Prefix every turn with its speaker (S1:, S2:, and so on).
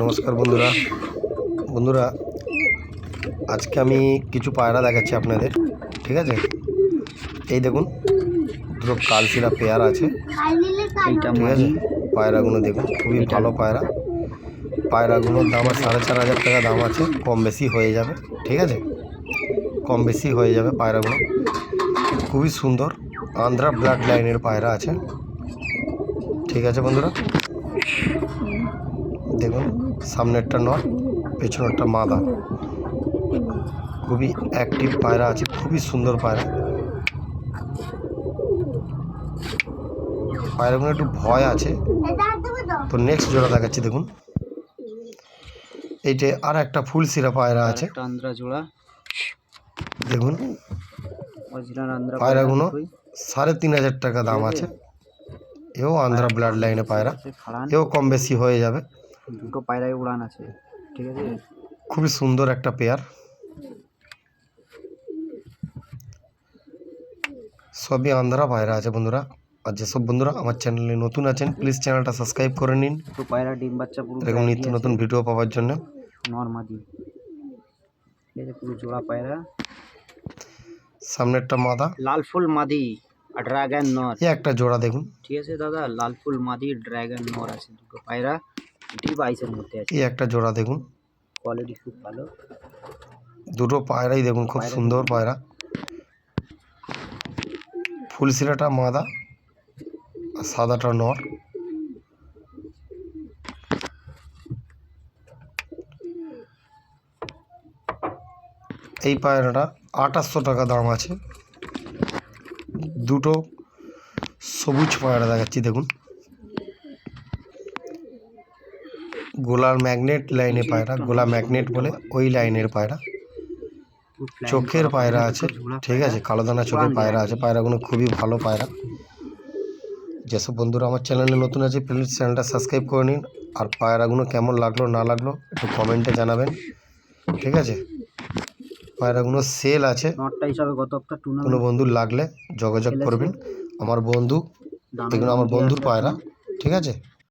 S1: নমস্কার বন্ধুরা। বন্ধুরা আজকে আমি কিছু পায়রা দেখাচ্ছি আপনাদের ঠিক আছে? এই দেখুন দুটো কালশিরা পেয়ার আছে ঠিক আছে? পায়রাগুলো দেখুন খুবই ভালো পায়রা। পায়রাগুলোর দাম আর সাড়ে চার হাজার টাকা দাম আছে কম বেশি হয়ে যাবে ঠিক আছে? কম বেশি হয়ে যাবে পায়রাগুলো। খুবই সুন্দর আন্ধ্রা ব্লাড লাইনের পায়রা আছে ঠিক আছে বন্ধুরা? দেখুন সামনেরটা নর পেছনেরটা মাদা খুবই অ্যাক্টিভ পায়রা আছে খুবই সুন্দর পায়রা। পায়রাগুলো একটু ভয় আছে। তো নেক্সট জোড়া দেখাচ্ছি দেখুন। এইটা আর একটা ফুল সিরা পায়রা আছে।
S2: আন্দ্রা জোড়া।
S1: দেখুন। পায়রাগুলো সাড়ে তিন হাজার টাকা দাম আছে। এও আন্ধ্রা ব্লাড লাইনে পায়রা। এও কম বেশি হয়ে যাবে।
S2: দুটো পায়রায় উড়ান আছে ঠিক আছে?
S1: খুবই সুন্দর একটা পেয়ার। সবই আন্ধ্রা পায়রা আছে বন্ধুরা। আর যেসব বন্ধুরা আমার চ্যানেলে নতুন আছেন প্লিজ চ্যানেলটা সাবস্ক্রাইব করে নিন।
S2: দুটো পায়রা ডিম বাচ্চা পুরো
S1: এরকম নিত্য নতুন ভিডিও পাওয়ার জন্য।
S2: নর্মাদি এই যে পুরো জোড়া পায়রা।
S1: সামনেরটা মাদা।
S2: লাল ফুল মাদি আর ড্রাগন নর।
S1: এই একটা জোড়া দেখুন।
S2: ঠিক আছে দাদা? লাল ফুল মাদি ড্রাগন নর আছে দুটো পায়রা। এটি বাইশের মধ্যে আছে।
S1: এই একটা জোড়া দেখুন।
S2: কোয়ালিটি খুব ভালো।
S1: দুটো পায়রাই দেখুন খুব সুন্দর পায়রা। ফুলশিরাটা মাদা আর সাদাটা নর। এই পায়রাটা আঠাশশো টাকা দাম আছে। দুটো সবুজ পায়রা দেখাচ্ছি দেখুন। গোলার ম্যাগনেট লাইনে পায়রা গোলা ম্যাগনেট বলে ওই লাইনের পায়রা। চোখের পায়রা আছে ঠিক আছে কালো দানা চোখের পায়রা আছে পায়রাগুলো খুবই ভালো পায়রা। যেসব বন্ধুরা আমার চ্যানেলে নতুন আছে প্লিজ চ্যানেলটা সাবস্ক্রাইব করে নিন। আর পায়রাগুলো কেমন লাগল না লাগল একটু কমেন্টে জানাবেন। ঠিক আছে? পায়রাগুলো সেল আছে। কোনো বন্ধুর লাগলে যোগাযোগ করবেন। আমার বন্ধু এগুলো আমার বন্ধুর পায়রা। ঠিক আছে?